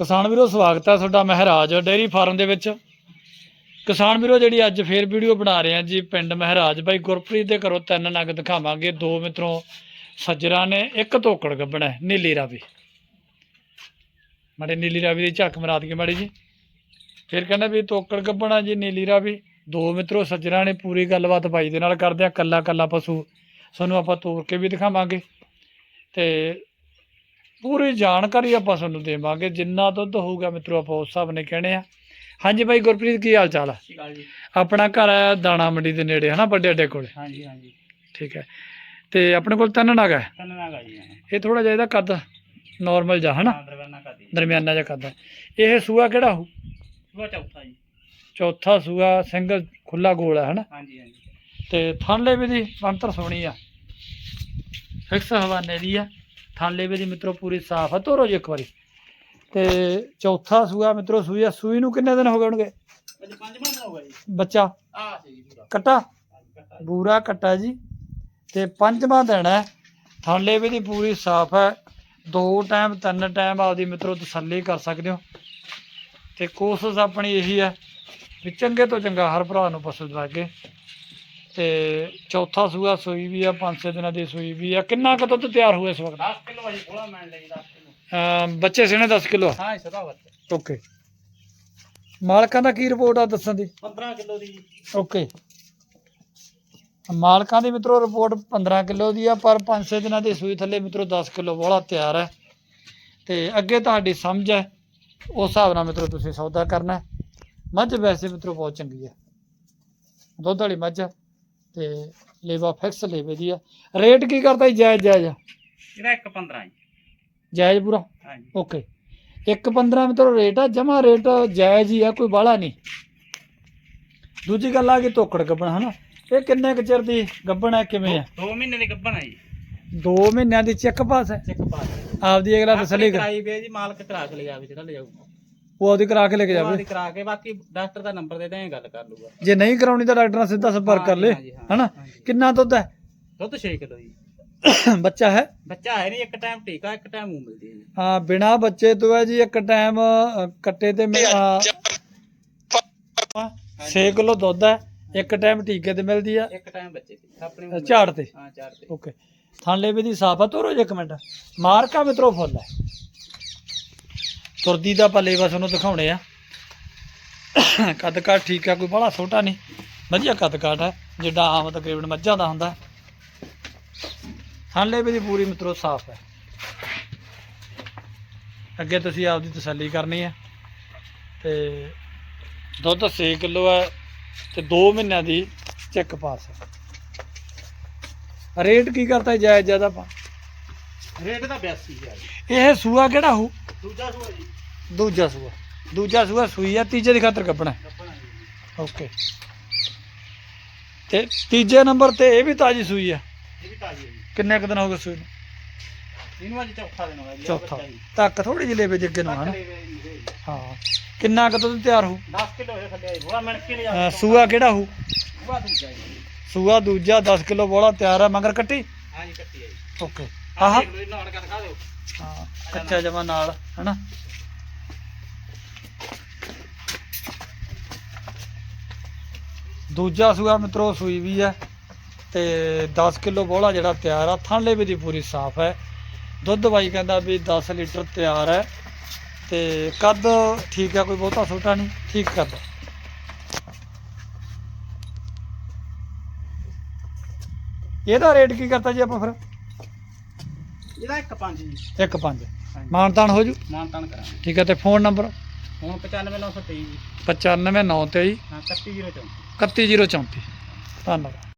ਕਿਸਾਨ ਵੀਰੋ, ਸਵਾਗਤ ਹੈ ਤੁਹਾਡਾ ਮਹਾਰਾਜ ਡੇਅਰੀ ਫਾਰਮ ਦੇ ਵਿੱਚ। ਕਿਸਾਨ ਵੀਰੋ, ਜਿਹੜੀ ਅੱਜ ਫੇਰ ਵੀਡੀਓ ਬਣਾ ਰਹੇ ਹਾਂ ਜੀ ਪਿੰਡ ਮਹਾਰਾਜ, ਬਾਈ ਗੁਰਪ੍ਰੀਤ ਦੇ ਘਰੋਂ ਤਿੰਨ ਨਗ ਦਿਖਾਵਾਂਗੇ। ਦੋ ਮਿੱਤਰੋਂ ਸੱਜਰਾ ਨੇ, ਇੱਕ ਧੋਕੜ ਗੱਬਣਾ ਨੀਲੀ ਰਾਵੀ। ਮਾੜੇ ਨੀਲੀ ਰਾਵੀ ਦੀ ਝੱਕ ਮਰਾ ਦਈਏ ਮਾੜੀ ਜੀ। ਫਿਰ ਕਹਿੰਦਾ ਵੀ ਤੋਕੜ ਗੱਬਣਾ ਜੀ, ਨੀਲੀ ਰਾਵੀ। ਦੋ ਮਿੱਤਰੋ ਸੱਜਰਾ ਨੇ ਪੂਰੀ ਗੱਲਬਾਤ ਬਾਈ ਦੇ ਨਾਲ ਕਰਦੇ ਆ ਕੱਲਾ ਕੱਲਾ ਪਸ਼ੂ। ਸਾਨੂੰ ਆਪਾਂ ਤੋੜ ਕੇ ਵੀ ਦਿਖਾਵਾਂਗੇ। ਤੇ ਪੂਰੀ ਜਾਣਕਾਰੀ ਆਪਾਂ ਤੁਹਾਨੂੰ ਦੇਵਾਂਗੇ। ਜਿੰਨਾ ਦੁੱਧ ਹੋਊਗਾ ਮਿੱਤਰੋ ਆਪਾਂ ਉਸ ਹਿਸਾਬ ਨੇ ਕਹਿਣੇ ਆ। ਹਾਂਜੀ ਬਾਈ ਗੁਰਪ੍ਰੀਤ ਕੀ ਹਾਲ ਚਾਲ ਆ? ਜੀ। ਆਪਣਾ ਘਰ ਹੈ ਦਾਣਾ ਮੰਡੀ ਦੇ ਨੇੜੇ ਹਨਾ ਵੱਡੇ ਅੱਡੇ ਕੋਲੇ? ਹਾਂਜੀ ਹਾਂਜੀ। ਠੀਕ ਹੈ। ਤੇ ਆਪਣੇ ਕੋਲ ਤਿੰਨ ਨਗ ਹੈ? ਗਾ ਜੀ ਇਹ। ਥੋੜਾ ਜਿਹਾ ਇਹਦਾ ਕੱਦ ਨਾਰਮਲ ਜਾ ਹਨਾ? ਦਰਮਿਆਨਾ ਜਿਹਾ ਕੱਦ ਹੈ। ਇਹ ਸੂਆ ਕਿਹੜਾ ਹੋ ਉਹ ਚੌਥਾ ਜੀ। ਚੌਥਾ ਸੂਆ ਸਿੰਗਲ ਖੁੱਲਾ ਗੋਲ ਹੈ ਹਨਾ? ਹਾਂਜੀ ਹਾਂਜੀ। ਤੇ ਥਣਲੇ ਵੀ ਦੀ ਬੰਤਰ ਸੋਹਣੀ ਆ। ਫਿਕਸ ਹਵਾਨੇ ਦੀ ਆ। ਥਣਲੇ ਵੀ ਦੀ ਮਿੱਤਰੋ ਪੂਰੀ ਸਾਫ਼ ਆ ਤੋਰੋ ਜੀ ਇੱਕ ਵਾਰੀ। ਤੇ ਚੌਥਾ ਸੂਆ ਮਿੱਤਰੋ ਸੂਈ ਆ ਸੂਈ ਨੂੰ ਕਿੰਨੇ ਦਿਨ ਹੋ ਗਏ ਹੋਣਗੇ? ਅੱਜ ਪੰਜ ਮਹੀਨੇ ਹੋ ਗਏ ਜੀ। ਬੱਚਾ? ਆ ਸੀ ਜੀ ਪੂਰਾ। ਕੱਟਾ। ਬੂਰਾ ਕੱਟਾ ਜੀ। ਤੇ ਪੰਜਵਾਂ ਦਿਨ ਹੈ ਥਣਲੇ ਵੀ ਦੀ ਪੂਰੀ ਸਾਫ਼ ਹੈ। ਦੋ ਟਾਈਮ ਤਿੰਨ ਟਾਈਮ ਆਪਦੀ ਮਿੱਤਰੋ ਤਸੱਲੀ ਕਰ ਸਕਦੇ ਹੋ। ਤੇ ਕੋਸ਼ਿਸ਼ ਆਪਣੀ ਇਹੀ ਹੈ ਵੀ ਚੰਗੇ ਤੋਂ ਚੰਗਾ ਹਰ ਭਰਾ ਨੂੰ ਪਸੰਦ ਲੱਗੇ ਤੇ ਚੌਥਾ ਸੂਆ ਸੂਈ ਵੀ ਆ ਪੰਜ ਛੇ ਦਿਨਾਂ ਦੀ ਸੂਈ ਵੀ ਆ। ਕਿੰਨਾ ਕੁ ਦੁੱਧ ਤਿਆਰ ਹੋਇਆ ਇਸ ਵਕਤ? 10 ਕਿਲੋ ਜੀ ਥੋੜਾ ਮੈਂ ਲਈ 10 ਕਿਲੋ। ਬੱਚੇ ਸਣੇ 10 ਕਿਲੋ ਹਾਂ ਸਦਾ ਵਰਤ ਓਕੇ। ਮਾਲਕਾਂ ਦਾ ਕੀ ਰਿਪੋਰਟ ਆ ਦੱਸਣ ਦੀ? 15 ਕਿਲੋ ਦੀ। ਓਕੇ। ਮਾਲਕਾਂ ਦੀ ਮਿੱਤਰੋ ਰਿਪੋਰਟ 15 ਕਿਲੋ ਦੀ ਆ ਪਰ 5-6 ਦਿਨਾਂ ਦੀ ਸੂਈ ਥੱਲੇ ਮਿੱਤਰੋ 10 ਕਿਲੋ ਵਾਲਾ ਤਿਆਰ ਹੈ ਤੇ ਅੱਗੇ ਤੁਹਾਡੀ ਸਮਝ ਹੈ ਉਸ ਹਿਸਾਬ ਨਾਲ ਮਿੱਤਰੋ ਤੁਸੀਂ ਸੌਦਾ ਕਰਨਾ। ਹੈ ਮੱਝ ਵੈਸੇ ਮਿੱਤਰੋ ਬਹੁਤ ਚੰਗੀ ਹੈ ਦੁੱਧ ਵਾਲੀ ਮੱਝ ਆ। ਤੇ ਲੇਵਾ ਫਿਕਸ ਲੇਵੇ ਦੀ ਆ। ਰੇਟ ਕੀ ਕਰਦਾ ਜੀ ਜਾਇਜ਼ ਜਾਇਜ਼? ਇਹਦਾ 1.15 ਜੀ। ਜਾਇਜ਼ ਪੂਰਾ? ਹਾਂਜੀ। ਓਕੇ। 1.15 ਮਿੱਤਰੋ ਰੇਟ ਆ ਜਮਾ ਰੇਟ ਜਾਇਜ਼ ਹੀ ਆ ਕੋਈ ਬਾਹਲਾ ਨਹੀਂ। ਦੂਜੀ ਗੱਲ ਆ ਕਿ ਤੋਕੜ ਗੱਬਣ ਹਨਾ? ਇਹ ਕਿੰਨੇ ਕੁ ਚਿਰ ਦੀ ਗੱਬਣ ਹੈ ਕਿਵੇਂ ਆ? 2 ਮਹੀਨੇ ਦੀ ਗੱਭਣ ਹੈ ਜੀ। 2 ਮਹੀਨਿਆਂ ਦੀ ਚੈੱਕ ਪਾਸ ਹੈ? ਚੈੱਕ ਪਾ ਆਪਦੀ ਅਗਲਾ ਤਸੱਲੀ ਕਰ। ਕਰਾਈ ਵੇ ਜੀ ਮਾਲਕ ਕਰਾ ਕੇ ਲੈ ਜਾਵੇ ਜਿਹੜਾ ਲੈ ਜਾਊਗਾ ਉਹ ਆਪਦੀ ਕਰਾ ਕੇ ਲੈ ਕੇ ਜਾਵੇ। ਕਰਾ ਕੇ ਬਾਕੀ ਡਾਕਟਰ ਦਾ ਨੰਬਰ ਦੇ ਦੇ ਗੱਲ ਕਰ ਲੂਗਾ ਜੇ ਨਹੀਂ ਕਰਾਉਣੀ ਤਾਂ ਡਾਕਟਰ ਨਾਲ ਸਿੱਧਾ ਸੰਪਰਕ ਕਰ ਲੈ ਹਾਂਜੀ, ਹਨਾ? ਹਾਂਜੀ। ਕਿੰਨਾ ਦੁੱਧ ਹੈ? ਦੁੱਧ 6 ਕਿਲੋ ਜੀ। ਬੱਚਾ ਹੈ? ਬੱਚਾ ਹੈ ਨਹੀਂ ਇੱਕ ਟਾਈਮ ਟੀਕਾ ਇੱਕ ਟਾਈਮ ਮੂੰਹ ਮਿਲਦੀ ਹੈ ਜੀ। ਹਾਂ ਬਿਨਾ ਬੱਚੇ ਤੋਂ ਹੈ ਜੀ ਇੱਕ ਟਾਈਮ ਕੱਟੇ ਤੇ 6 ਕਿਲੋ ਦੁੱਧ ਹੈ ਇੱਕ ਟਾਈਮ ਟੀਕੇ ਤੇ ਮਿਲਦੀ ਆ। ਇੱਕ ਟਾਈਮ ਬੱਚੇ ਦੀ ਆਪਣੇ ਮੂੰਹ ਝਾੜ ਤੇ। ਹਾਂ ਝਾੜ ਤੇ। ਓਕੇ। ਥਾਂਲੇ ਵੀ ਦੀ ਸਾਫ਼ ਆ ਤੋਰੋ ਜੀ ਇੱਕ ਮਿੰਟ। ਮਾਰਕਾ ਮਿੱਤਰੋ ਫੁੱਲ ਹੈ। ਤੁਰਦੀ ਦਾ ਪੱਲੇ ਬਸ ਉਹਨੂੰ ਦਿਖਾਉਣੇ ਆ। ਕੱਦ ਕਾਠ ਠੀਕ ਆ, ਕੋਈ ਬੜਾ ਛੋਟਾ ਨਹੀਂ। ਵਧੀਆ ਕੱਦ ਕਾਠ ਹੈ ਜਿੱਡਾ ਆਮ ਤਕਰੀਬਨ ਮੱਝਾਂ ਦਾ ਹੁੰਦਾ। ਥਾਂਲੇ ਵੀ ਦੀ ਪੂਰੀ ਮਿੱਤਰੋ ਸਾਫ਼ ਹੈ ਅੱਗੇ ਤੁਸੀਂ ਆਪਦੀ ਤਸੱਲੀ ਕਰਨੀ ਹੈ ਤੇ ਦੁੱਧ 6 ਕਿਲੋ ਹੈ ਤੇ 2 ਮਹੀਨਿਆਂ ਦੀ ਚੈੱਕ ਪਾਸ ਹੈ ਰੇਟ ਕੀ ਕਰਤਾ ਜਾਇਜ਼ ਜ਼ਿਆਦਾ ਪਾ ਰੇਟ ਦਾ 82000 ਜੀ। ਇਹ ਸੂਆ ਕਿਹੜਾ ਹੋ? ਦੂਜਾ ਸੂਆ ਜੀ। ਦੂਜਾ ਸੂਆ। ਦੂਜਾ ਸੂਆ ਸੂਈ ਆ ਤੀਜੇ ਦੀ ਖਾਤਰ ਕੱਪਣਾ। ਕੱਪਣਾ ਜੀ। ਓਕੇ। ਤੇ ਤੀਜੇ ਨੰਬਰ ਤੇ ਇਹ ਵੀ ਤਾਜੀ ਸੂਈ ਆ। ਇਹ ਵੀ ਤਾਜੀ ਹੈ ਜੀ। ਕਿੰਨੇ ਕੁ ਦਿਨ ਹੋ ਗਏ ਸੂਈ ਨੂੰ? ਇਹਨੂੰ ਅੱਜ ਚੌਥਾ ਦਿਨ ਹੋਇਆ ਜੀ ਚੌਥਾ। ਤੱਕ ਥੋੜੀ ਜਿਹੀ ਲੈਵੇ ਜੱਗੇ ਨੂੰ ਹਨਾ। ਹਾਂ। ਕਿੰਨਾ ਕੁ ਦੁੱਧ ਤਿਆਰ ਹੋ? 10 ਕਿਲੋ ਹੋਇਆ ਥੱਲੇ ਆਈ ਬੋਲਾ ਮਿਣ ਕੇ ਲੈ ਅਹ ਸੂਆ ਕਿਹੜਾ ਹੋ? ਸੂਆ ਦੂਜਾ ਜੀ। ਸੂਆ ਦੂਜਾ 10 ਕਿਲੋ ਬੋਲਾ ਤਿਆਰ ਆ ਮਗਰ ਕੱਟੀ? ਹਾਂ ਜੀ ਕੱਟੀ ਹੈ ਜੀ। ਓਕੇ। ਆਹ। ਆਹ ਦੇਖ ਲਓ ਇਹਨਾਂ ਅੜਕਾ ਦਿਖਾ ਦਿਓ। ਹਾਂ ਕੱਚਾ ਜਮਾ ਨਾਲ ਹਨਾ? ਦੂਜਾ ਸੂਆ ਮਿੱਤਰੋ ਸੂਈ ਵੀ ਹੈ ਤੇ 10 ਕਿਲੋ ਬੋਲਾ ਜਿਹੜਾ ਤਿਆਰ ਆ ਥਾਂਲੇ ਵੀ ਦੀ ਪੂਰੀ ਸਾਫ਼ ਹੈ। ਦੁੱਧ ਬਾਈ ਕਹਿੰਦਾ ਵੀ 10 ਲੀਟਰ ਤਿਆਰ ਹੈ ਤੇ ਕੱਦ ਠੀਕ ਹੈ ਕੋਈ ਬਹੁਤਾ ਛੋਟਾ ਨਹੀਂ ਠੀਕ ਕੱਦ। ਇਹਦਾ ਰੇਟ ਕੀ ਕਰਤਾ ਜੀ ਆਪਾਂ ਫਿਰ? ਇਹਦਾ ਇੱਕ ਪੰਜ ਜੀ। 1.5 ਹਾਂਜੀ। ਮਾਨਤਾਨ ਹੋ ਜੂ? ਮਾਨ ਤਾਨ ਕਰਾਂਗੇ। ਠੀਕ ਹੈ ਤੇ ਫੋਨ ਨੰਬਰ? ਹੁਣ 95923 ਜੀ। 95923 ਹਾਂ 31034 31034 ਧੰਨਵਾਦ।